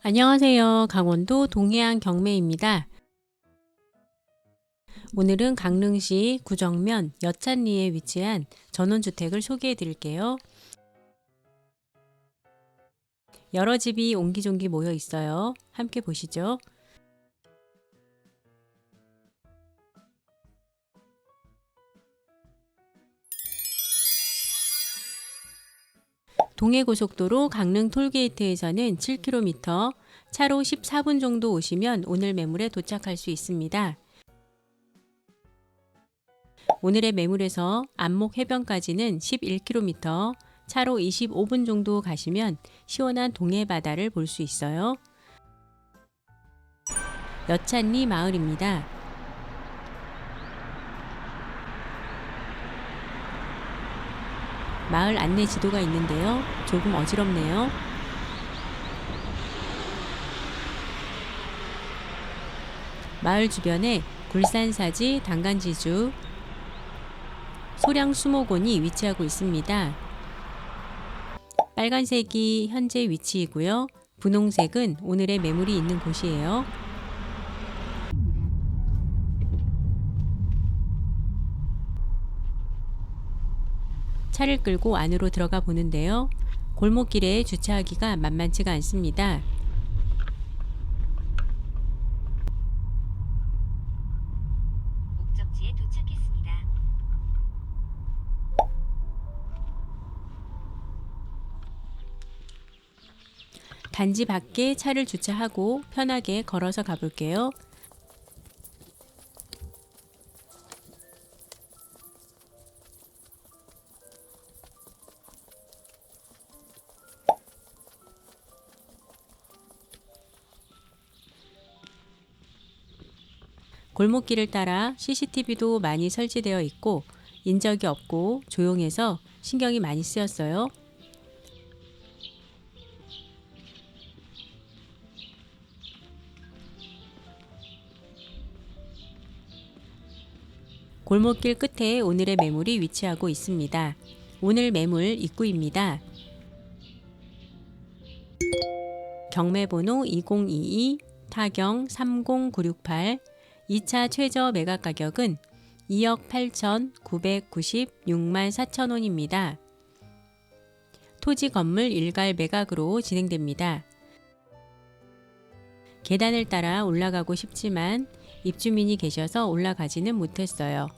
안녕하세요. 강원도 동해안 경매입니다. 오늘은 강릉시 구정면 여찬리에 위치한 전원주택을 소개해 드릴게요. 여러 집이 옹기종기 모여 있어요. 함께 보시죠. 동해고속도로 강릉 톨게이트에서는 7km, 차로 14분 정도 오시면 오늘 매물에 도착할 수 있습니다. 오늘의 매물에서 안목 해변까지는 11km, 차로 25분 정도 가시면 시원한 동해 바다를 볼 수 있어요. 여찬리 마을입니다. 마을 안내 지도가 있는데요. 조금 어지럽네요. 마을 주변에 굴산사지, 당간지주, 소량 수목원이 위치하고 있습니다. 빨간색이 현재 위치이고요. 분홍색은 오늘의 매물이 있는 곳이에요. 차를 끌고 안으로 들어가 보는데요. 골목길에 주차하기가 만만치가 않습니다. 목적지에 도착했습니다. 단지 밖에 차를 주차하고 편하게 걸어서 가볼게요. 골목길을 따라 CCTV도 많이 설치되어 있고 인적이 없고 조용해서 신경이 많이 쓰였어요. 골목길 끝에 오늘의 매물이 위치하고 있습니다. 오늘 매물 입구입니다. 경매번호 2022 타경 30968 2차 최저 매각 가격은 2억 8,996만 4천 원입니다. 토지 건물 일괄 매각으로 진행됩니다. 계단을 따라 올라가고 싶지만 입주민이 계셔서 올라가지는 못했어요.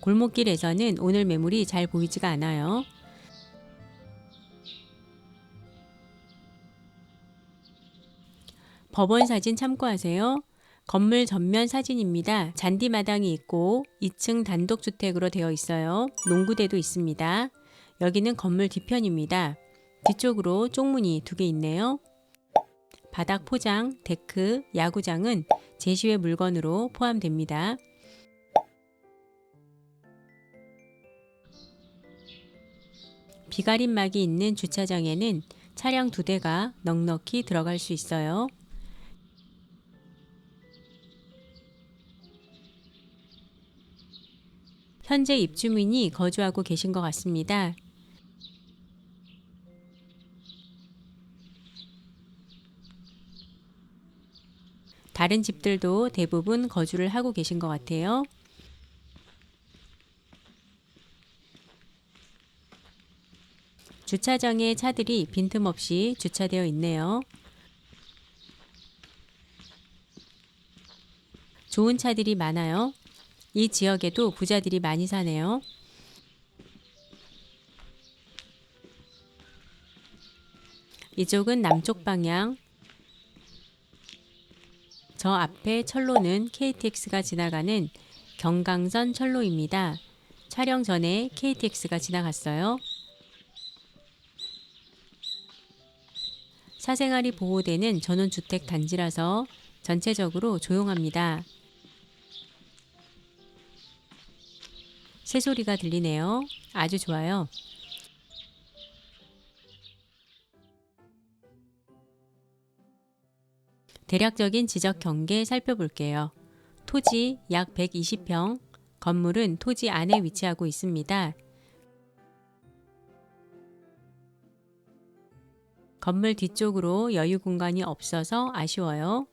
골목길에서는 오늘 매물이 잘 보이지가 않아요. 법원 사진 참고하세요. 건물 전면 사진입니다. 잔디마당이 있고 2층 단독주택으로 되어 있어요. 농구대도 있습니다. 여기는 건물 뒤편입니다. 뒤쪽으로 쪽문이 두 개 있네요. 바닥 포장, 데크, 야구장은 제시외 물건으로 포함됩니다. 비가림막이 있는 주차장에는 차량 두 대가 넉넉히 들어갈 수 있어요. 현재 입주민이 거주하고 계신 것 같습니다. 다른 집들도 대부분 거주를 하고 계신 것 같아요. 주차장에 차들이 빈틈없이 주차되어 있네요. 좋은 차들이 많아요. 이 지역에도 부자들이 많이 사네요. 이쪽은 남쪽 방향. 저 앞에 철로는 KTX가 지나가는 경강선 철로입니다. 촬영 전에 KTX가 지나갔어요. 사생활이 보호되는 전원주택 단지라서 전체적으로 조용합니다. 새소리가 들리네요. 아주 좋아요. 대략적인 지적 경계 살펴볼게요. 토지 약 120평, 건물은 토지 안에 위치하고 있습니다. 건물 뒤쪽으로 여유 공간이 없어서 아쉬워요.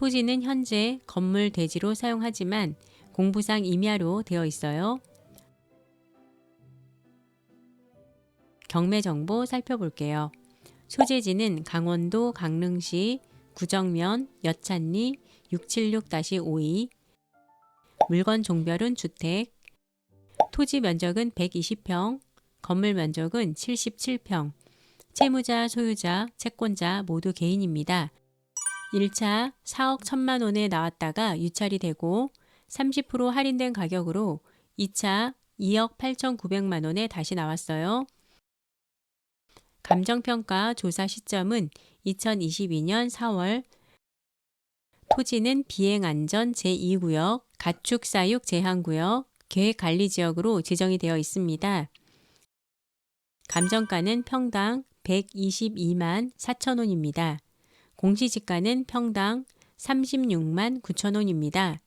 토지는 현재 건물 대지로 사용하지만 공부상 임야로 되어 있어요. 경매 정보 살펴볼게요. 소재지는 강원도 강릉시 구정면 여찬리 676-52 물건 종별은 주택 토지 면적은 120평 건물 면적은 77평 채무자, 소유자, 채권자 모두 개인입니다. 1차 4억 1천만 원에 나왔다가 유찰이 되고 30% 할인된 가격으로 2차 2억 8천9백만 원에 다시 나왔어요. 감정평가 조사 시점은 2022년 4월 토지는 비행안전 제2구역, 가축사육 제한구역, 계획관리지역으로 지정이 되어 있습니다. 감정가는 평당 122만 4천 원입니다. 공시지가는 평당 36만 9천 원입니다.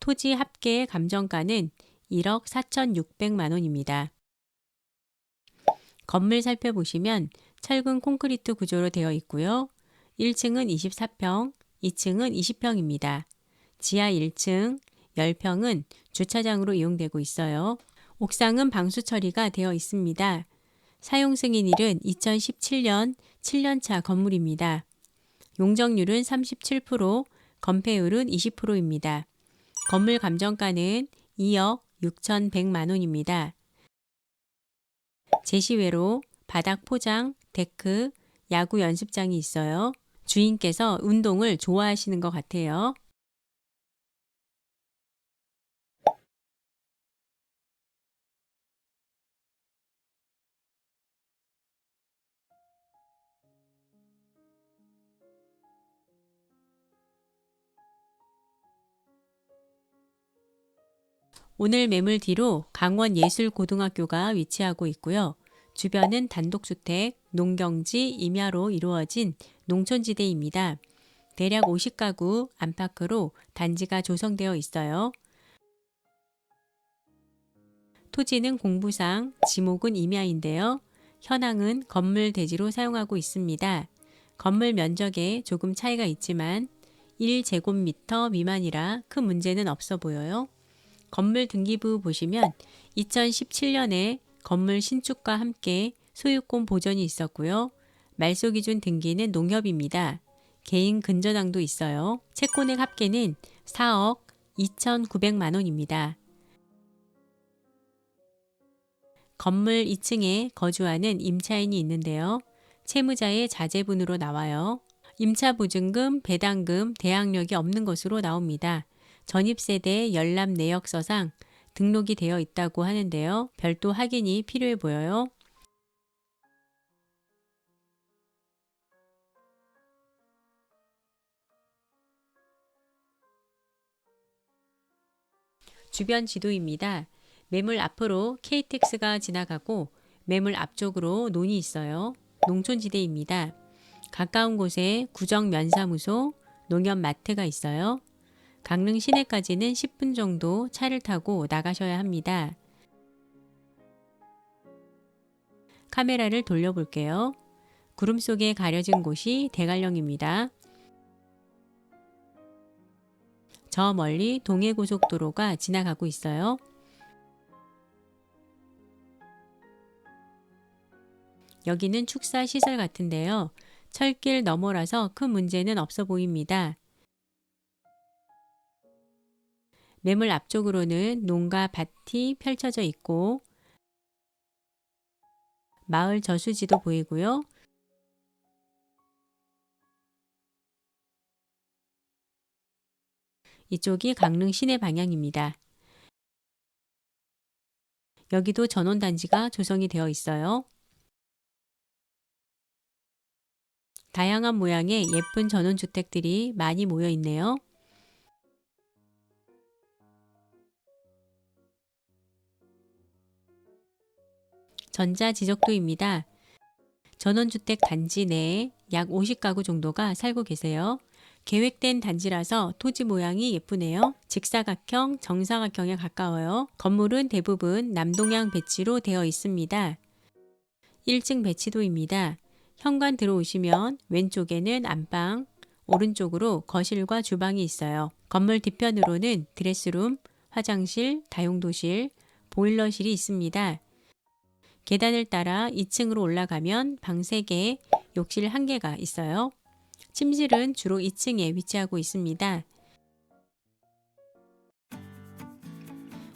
토지 합계 감정가는 1억 4,600만 원입니다. 건물 살펴보시면 철근 콘크리트 구조로 되어 있고요. 1층은 24평, 2층은 20평입니다. 지하 1층, 10평은 주차장으로 이용되고 있어요. 옥상은 방수 처리가 되어 있습니다. 사용 승인일은 2017년 7년차 건물입니다. 용적률은 37%, 건폐율은 20%입니다. 건물 감정가는 2억 6,100만 원입니다. 제시외로 바닥 포장, 데크, 야구 연습장이 있어요. 주인께서 운동을 좋아하시는 것 같아요. 오늘 매물 뒤로 강원예술고등학교가 위치하고 있고요. 주변은 단독주택, 농경지, 임야로 이루어진 농촌지대입니다. 대략 50가구 안팎으로 단지가 조성되어 있어요. 토지는 공부상, 지목은 임야인데요. 현황은 건물 대지로 사용하고 있습니다. 건물 면적에 조금 차이가 있지만 1제곱미터 미만이라 큰 문제는 없어 보여요. 건물 등기부 보시면 2017년에 건물 신축과 함께 소유권 보전이 있었고요. 말소 기준 등기는 농협입니다. 개인 근저당도 있어요. 채권액 합계는 4억 2,900만 원입니다. 건물 2층에 거주하는 임차인이 있는데요. 채무자의 자제분으로 나와요. 임차 보증금, 배당금, 대항력이 없는 것으로 나옵니다. 전입세대 열람 내역서상 등록이 되어 있다고 하는데요. 별도 확인이 필요해 보여요. 주변 지도입니다. 매물 앞으로 KTX가 지나가고 매물 앞쪽으로 논이 있어요. 농촌지대입니다. 가까운 곳에 구정면사무소, 농협마트가 있어요. 강릉 시내까지는 10분 정도 차를 타고 나가셔야 합니다. 카메라를 돌려볼게요. 구름 속에 가려진 곳이 대관령입니다. 저 멀리 동해고속도로가 지나가고 있어요. 여기는 축사 시설 같은데요. 철길 너머라서 큰 문제는 없어 보입니다. 매물 앞쪽으로는 농가 밭이 펼쳐져 있고 마을 저수지도 보이고요. 이쪽이 강릉 시내 방향입니다. 여기도 전원단지가 조성이 되어 있어요. 다양한 모양의 예쁜 전원주택들이 많이 모여 있네요. 전자지적도입니다. 전원주택 단지 내에 약 50가구 정도가 살고 계세요. 계획된 단지라서 토지 모양이 예쁘네요. 직사각형, 정사각형에 가까워요. 건물은 대부분 남동향 배치로 되어 있습니다. 1층 배치도입니다. 현관 들어오시면 왼쪽에는 안방, 오른쪽으로 거실과 주방이 있어요. 건물 뒤편으로는 드레스룸, 화장실, 다용도실, 보일러실이 있습니다. 계단을 따라 2층으로 올라가면 방 3개, 욕실 1개가 있어요. 침실은 주로 2층에 위치하고 있습니다.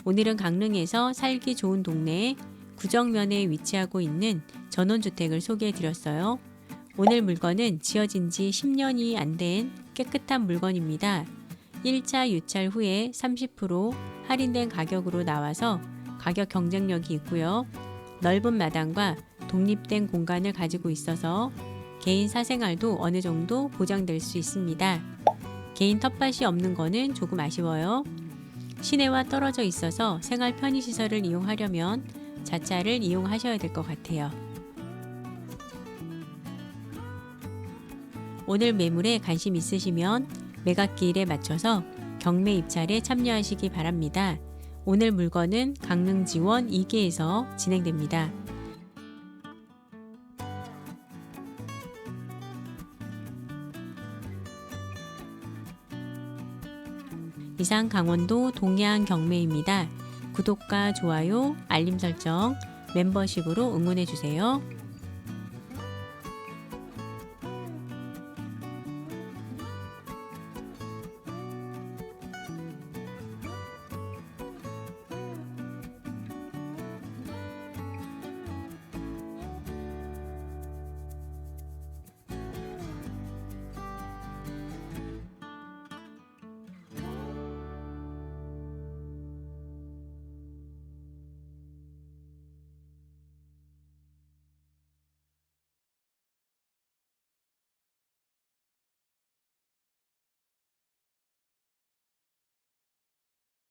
오늘은 강릉에서 살기 좋은 동네 구정면에 위치하고 있는 전원주택을 소개해 드렸어요. 오늘 물건은 지어진 지 10년이 안 된 깨끗한 물건입니다. 1차 유찰 후에 30% 할인된 가격으로 나와서 가격 경쟁력이 있고요. 넓은 마당과 독립된 공간을 가지고 있어서 개인 사생활도 어느 정도 보장될 수 있습니다. 개인 텃밭이 없는 거는 조금 아쉬워요. 시내와 떨어져 있어서 생활 편의시설을 이용하려면 자차를 이용하셔야 될 것 같아요. 오늘 매물에 관심 있으시면 매각기일에 맞춰서 경매 입찰에 참여하시기 바랍니다. 오늘 물건은 강릉 지원 2개에서 진행됩니다. 이상 강원도 동해안 경매입니다. 구독과 좋아요, 알림 설정, 멤버십으로 응원해 주세요.